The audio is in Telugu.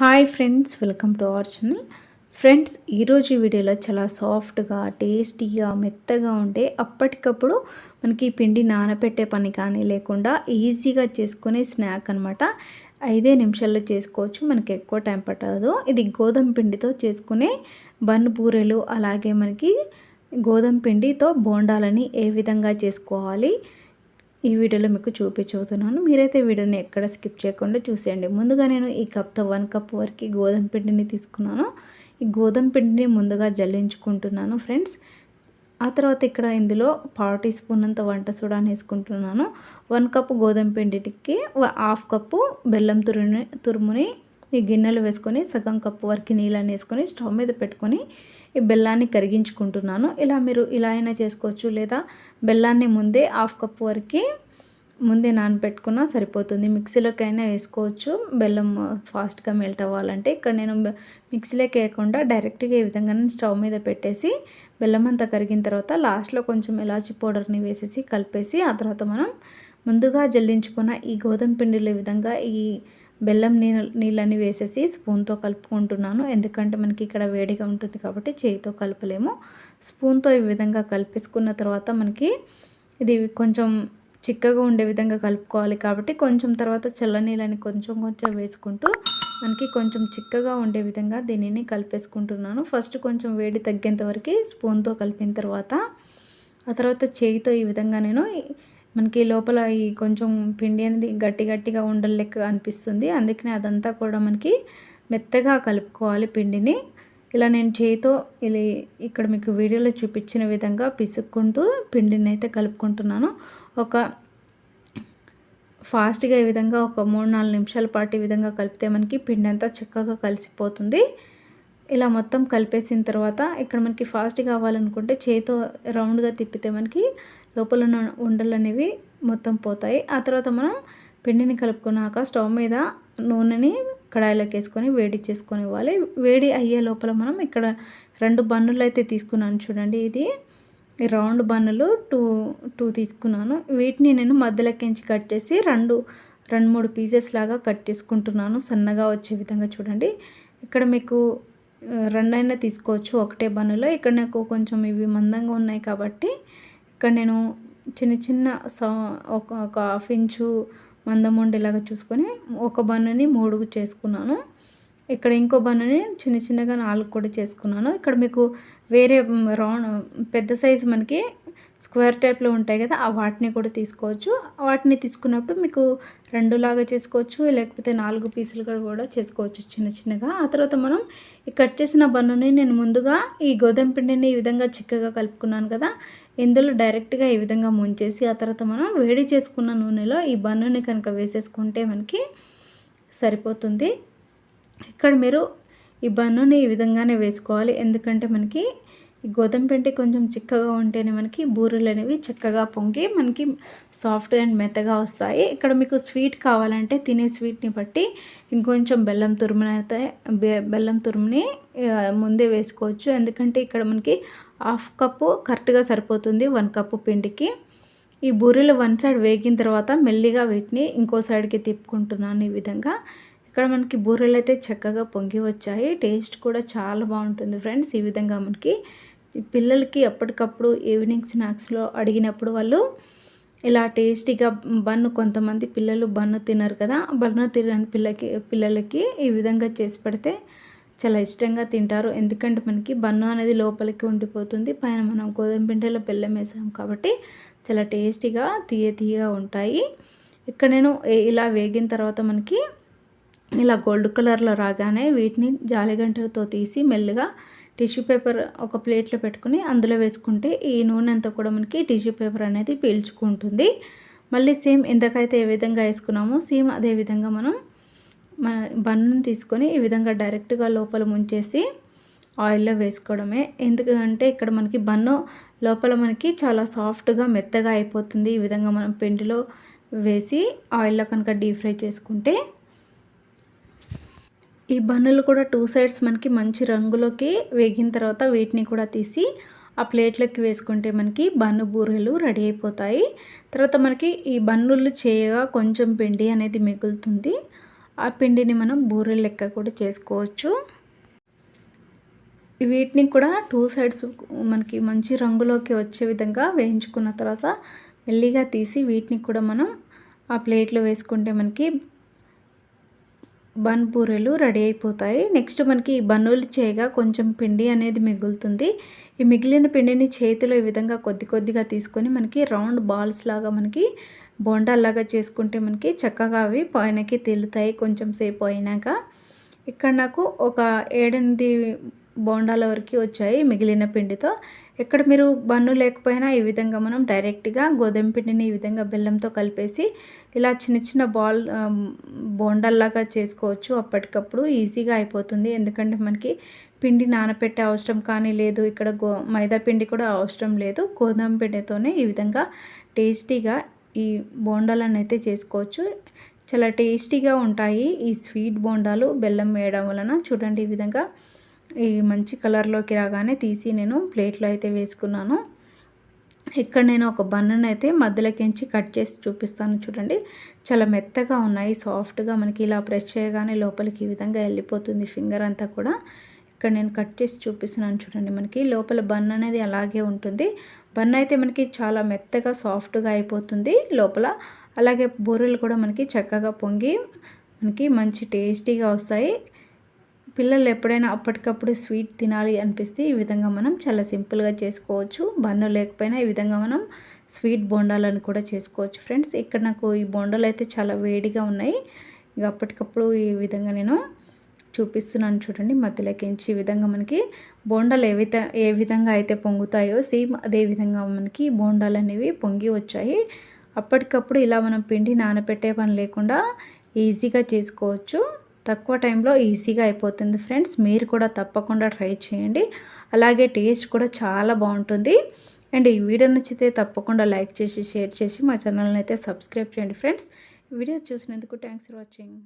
Hi friends welcome to our channel friends ఈరోజు వీడియోలో చాలా సాఫ్ట్గా టేస్టీగా మెత్తగా ఉంటే అప్పటికప్పుడు మనకి పిండి నానబెట్టే పని కానీ లేకుండా ఈజీగా చేసుకునే స్నాక్ అనమాట ఐదే నిమిషాల్లో చేసుకోవచ్చు మనకి ఎక్కువ టైం పట్టదు. ఇది గోధుమ పిండితో చేసుకునే బన్ బూరెలు అలాగే మనకి గోధుమ పిండితో బోండాలని ఏ విధంగా చేసుకోవాలి ఈ వీడియోలో మీకు చూపించబోతున్నాను. మీరైతే వీడియోని ఎక్కడ స్కిప్ చేయకుండా చూసేయండి. ముందుగా నేను ఈ కప్తో వన్ కప్ వరకు గోధుమ పిండిని తీసుకున్నాను. ఈ గోధుమ పిండిని ముందుగా జల్లించుకుంటున్నాను ఫ్రెండ్స్. ఆ తర్వాత ఇక్కడ ఇందులో పావు టీ స్పూన్ అంత వంట సోడాని వేసుకుంటున్నాను. వన్ కప్ గోధుమ పిండికి హాఫ్ కప్పు బెల్లం తురుని తురుముని ఈ గిన్నెలు వేసుకొని సగం కప్పు వరకు నీళ్ళని వేసుకొని స్టవ్ మీద పెట్టుకొని ఈ బెల్లాన్ని కరిగించుకుంటున్నాను. ఇలా మీరు ఇలా అయినా చేసుకోవచ్చు లేదా బెల్లాన్ని ముందే హాఫ్ కప్పు వరకు ముందే నానబెట్టుకున్నా సరిపోతుంది. మిక్సీలోకైనా వేసుకోవచ్చు. బెల్లం ఫాస్ట్గా మెల్ట్ అవ్వాలంటే. ఇక్కడ నేను మిక్సీలోకి వేయకుండా డైరెక్ట్గా ఈ విధంగా స్టవ్ మీద పెట్టేసి బెల్లం అంతా కరిగిన తర్వాత లాస్ట్లో కొంచెం ఇలాచి పౌడర్ని వేసేసి కలిపేసి ఆ తర్వాత మనం ముందుగా జల్లించుకున్న ఈ గోధుమ పిండిలో విధంగా ఈ బెల్లం నీళ్ళ నీళ్ళని వేసేసి స్పూన్తో కలుపుకుంటున్నాను. ఎందుకంటే మనకి ఇక్కడ వేడిగా ఉంటుంది కాబట్టి చేయితో కలపలేము. స్పూన్తో ఈ విధంగా కలిపేసుకున్న తర్వాత మనకి ఇది కొంచెం చిక్కగా ఉండే విధంగా కలుపుకోవాలి కాబట్టి కొంచెం తర్వాత చల్లనీళ్ళని కొంచెం కొంచెం వేసుకుంటూ మనకి కొంచెం చిక్కగా ఉండే విధంగా దీనిని కలిపేసుకుంటున్నాను. ఫస్ట్ కొంచెం వేడి తగ్గేంత వరకు స్పూన్తో కలిపిన తర్వాత ఆ తర్వాత చేయితో ఈ విధంగా నేను మనకి లోపల ఈ కొంచెం పిండి అనేది గట్టి గట్టిగా ఉండలేక అనిపిస్తుంది. అందుకనే అదంతా కూడా మనకి మెత్తగా కలుపుకోవాలి పిండిని. ఇలా నేను చేయితో ఇలా ఇక్కడ మీకు వీడియోలో చూపించిన విధంగా పిసుక్కుంటూ పిండిని అయితే కలుపుకుంటున్నాను. ఒక ఫాస్ట్గా ఈ విధంగా ఒక మూడు నాలుగు నిమిషాల పాటు ఈ విధంగా కలిపితే మనకి పిండి అంతా చక్కగా కలిసిపోతుంది. ఇలా మొత్తం కలిపేసిన తర్వాత ఇక్కడ మనకి ఫాస్ట్ కావాలనుకుంటే చేతితో రౌండ్గా తిప్పితే మనకి లోపల ఉన్న ఉండలు అనేవి మొత్తం పోతాయి. ఆ తర్వాత మనం పిండిని కలుపుకున్నాక స్టవ్ మీద నూనెని కడాయిలోకి వేసుకొని వేడి చేసుకొని ఇవ్వాలి. వేడి అయ్యే లోపల మనం ఇక్కడ రెండు బన్నులు అయితే తీసుకున్నాను చూడండి. ఇది రౌండ్ బన్నులు టూ టూ తీసుకున్నాను. వీటిని నేను మధ్యలోకించి కట్ చేసి రెండు రెండు మూడు పీసెస్ లాగా కట్ చేసుకుంటున్నాను. సన్నగా వచ్చే విధంగా చూడండి. ఇక్కడ మీకు రెండైనా తీసుకోవచ్చు ఒకటే బన్నులో. ఇక్కడ నాకు కొంచెం ఇవి మందంగా ఉన్నాయి కాబట్టి ఇక్కడ నేను చిన్న చిన్న ఒక ఒక హాఫ్ ఇంచు మందం ఉండేలాగా చూసుకొని ఒక బన్నుని మూడుగు చేసుకున్నాను. ఇక్కడ ఇంకో బన్నుని చిన్న చిన్నగా నాలుగు కూడా చేసుకున్నాను. ఇక్కడ మీకు వేరే రౌండ్ పెద్ద సైజు మనకి స్క్వేర్ టైప్లో ఉంటాయి కదా ఆ వాటిని కూడా తీసుకోవచ్చు. వాటిని తీసుకున్నప్పుడు మీకు రెండులాగా చేసుకోవచ్చు లేకపోతే నాలుగు పీసులుగా కూడా చేసుకోవచ్చు చిన్న చిన్నగా. ఆ తర్వాత మనం ఈ కట్ చేసిన బన్నుని నేను ముందుగా ఈ గోధుమ పిండిని ఈ విధంగా చిక్కగా కలుపుకున్నాను కదా ఇందులో డైరెక్ట్గా ఈ విధంగా ముంచేసి ఆ తర్వాత మనం వేడి చేసుకున్న నూనెలో ఈ బన్నుని కనుక వేసేసుకుంటే మనకి సరిపోతుంది. ఇక్కడ మీరు ఈ బన్నుని ఈ విధంగానే వేసుకోవాలి ఎందుకంటే మనకి ఈ గోధుమ పిండి కొంచెం చిక్కగా ఉంటేనే మనకి బూరెలు అనేవి చక్కగా పొంగి మనకి సాఫ్ట్ అండ్ మెత్తగా వస్తాయి. ఇక్కడ మీకు స్వీట్ కావాలంటే తినే స్వీట్ని బట్టి ఇంకొంచెం బెల్లం తురుమునైతే బెల్లం తురుముని ముందే వేసుకోవచ్చు. ఎందుకంటే ఇక్కడ మనకి హాఫ్ కప్పు కరెక్ట్గా సరిపోతుంది వన్ కప్పు పిండికి. ఈ బూరెలు వన్ సైడ్ వేగిన తర్వాత మెల్లిగా వీటిని ఇంకో సైడ్కి తిప్పుకుంటున్నాను ఈ విధంగా. ఇక్కడ మనకి బూరెలు అయితే చక్కగా పొంగి వచ్చాయి. టేస్ట్ కూడా చాలా బాగుంటుంది ఫ్రెండ్స్. ఈ విధంగా మనకి పిల్లలకి ఎప్పటికప్పుడు ఈవినింగ్ స్నాక్స్లో అడిగినప్పుడు వాళ్ళు ఇలా టేస్టీగా బన్ను కొంతమంది పిల్లలు బన్ను తినరు కదా బన్ను తినని పిల్లకి పిల్లలకి ఈ విధంగా చేసి పెడితే చాలా ఇష్టంగా తింటారు. ఎందుకంటే మనకి బన్ను అనేది లోపలికి ఉండిపోతుంది పైన మనం గోధుమ పిండిలో బెల్లం వేసాం కాబట్టి చాలా టేస్టీగా తీయ తీయగా ఉంటాయి. ఇక్కడ నేను ఇలా వేగిన తర్వాత మనకి ఇలా గోల్డ్ కలర్లో రాగానే వీటిని జాలిగంటలతో తీసి మెల్లగా టిష్యూ పేపర్ ఒక ప్లేట్లో పెట్టుకుని అందులో వేసుకుంటే ఈ నూనె అంతా కూడా మనకి టిష్యూ పేపర్ అనేది పీల్చుకుంటుంది. మళ్ళీ సేమ్ ఎంతకైతే ఏ విధంగా వేసుకున్నామో సేమ్ అదే విధంగా మనం బన్నుని తీసుకొని ఈ విధంగా డైరెక్ట్గా లోపల ముంచేసి ఆయిల్లో వేసుకోవడమే. ఎందుకంటే ఇక్కడ మనకి బన్ను లోపల మనకి చాలా సాఫ్ట్గా మెత్తగా అయిపోతుంది. ఈ విధంగా మనం పిండిలో వేసి ఆయిల్లో కనుక డీప్ ఫ్రై చేసుకుంటే ఈ బన్నులు కూడా టూ సైడ్స్ మనకి మంచి రంగులోకి వేగిన తర్వాత వీటిని కూడా తీసి ఆ ప్లేట్లోకి వేసుకుంటే మనకి బన్ను బూరెలు రెడీ అయిపోతాయి. తర్వాత మనకి ఈ బన్నులు చేయగా కొంచెం పిండి అనేది మిగులుతుంది. ఆ పిండిని మనం బూరెలు లెక్క కూడా చేసుకోవచ్చు. వీటిని కూడా టూ సైడ్స్ మనకి మంచి రంగులోకి వచ్చే విధంగా వేయించుకున్న తర్వాత మెల్లిగా తీసి వీటిని కూడా మనం ఆ ప్లేట్లో వేసుకుంటే మనకి బన్ బూరెలు రెడీ అయిపోతాయి. నెక్స్ట్ మనకి బన్నులు చేయగా కొంచెం పిండి అనేది మిగులుతుంది. ఈ మిగిలిన పిండిని చేతిలో ఈ విధంగా కొద్ది కొద్దిగా తీసుకొని మనకి రౌండ్ బాల్స్ లాగా మనకి బోండాల్లాగా చేసుకుంటే మనకి చక్కగా అవి పైనకి తేలుతాయి కొంచెం సేపు అయినాక. ఇక్కడ నాకు ఒక ఏడెనిమిది బోండాల వరకు వచ్చాయి మిగిలిన పిండితో. ఇక్కడ మీరు బన్ను లేకపోయినా ఈ విధంగా మనం డైరెక్ట్గా గోధుమ పిండిని ఈ విధంగా బెల్లంతో కలిపేసి ఇలా చిన్న చిన్న బాల్ బోండాల్లాగా చేసుకోవచ్చు. అప్పటికప్పుడు ఈజీగా అయిపోతుంది. ఎందుకంటే మనకి పిండి నానపెట్టే అవసరం కానీ లేదు. ఇక్కడ గో మైదా పిండి కూడా అవసరం లేదు. గోధుమ పిండితోనే ఈ విధంగా టేస్టీగా ఈ బోండాలను అయితే చేసుకోవచ్చు. చాలా టేస్టీగా ఉంటాయి ఈ స్వీట్ బోండాలు బెల్లం వేయడం వలన. చూడండి ఈ విధంగా ఈ మంచి కలర్లోకి రాగానే తీసి నేను ప్లేట్లో అయితే వేసుకున్నాను. ఇక్కడ నేను ఒక బన్నును అయితే మధ్యలోకించి కట్ చేసి చూపిస్తాను చూడండి. చాలా మెత్తగా ఉన్నాయి సాఫ్ట్గా మనకి ఇలా ప్రెస్ చేయగానే లోపలికి ఈ విధంగా వెళ్ళిపోతుంది ఫింగర్ అంతా కూడా. ఇక్కడ నేను కట్ చేసి చూపిస్తున్నాను చూడండి మనకి. లోపల బన్ అనేది అలాగే ఉంటుంది. బన్ అయితే మనకి చాలా మెత్తగా సాఫ్ట్గా అయిపోతుంది లోపల. అలాగే బూరెలు కూడా మనకి చక్కగా పొంగి మనకి మంచి టేస్టీగా వస్తాయి. పిల్లలు ఎప్పుడైనా అప్పటికప్పుడు స్వీట్ తినాలి అనిపిస్తే ఈ విధంగా మనం చాలా సింపుల్గా చేసుకోవచ్చు. బన్ను లేకపోయినా ఈ విధంగా మనం స్వీట్ బోండాలను కూడా చేసుకోవచ్చు. ఫ్రెండ్స్ ఇక్కడ నాకు ఈ బోండాలు అయితే చాలా వేడిగా ఉన్నాయి. ఇక అప్పటికప్పుడు ఈ విధంగా నేను చూపిస్తున్నాను చూడండి. మధ్యలోకించి ఈ విధంగా మనకి బోండాలు ఏ విధ ఏ విధంగా అయితే పొంగుతాయో సేమ్ అదే విధంగా మనకి బోండాలు అనేవి పొంగి వచ్చాయి. అప్పటికప్పుడు ఇలా మనం పిండి నానబెట్టే పని లేకుండా ఈజీగా చేసుకోవచ్చు. తక్కువ టైంలో ఈజీగా అయిపోతుంది ఫ్రెండ్స్. మీరు కూడా తప్పకుండా ట్రై చేయండి. అలాగే టేస్ట్ కూడా చాలా బాగుంటుంది. అండ్ ఈ వీడియో నచ్చితే తప్పకుండా లైక్ చేసి షేర్ చేసి మా ఛానల్ని అయితే సబ్స్క్రైబ్ చేయండి ఫ్రెండ్స్. వీడియో చూసినందుకు థ్యాంక్స్ ఫర్ వాచింగ్.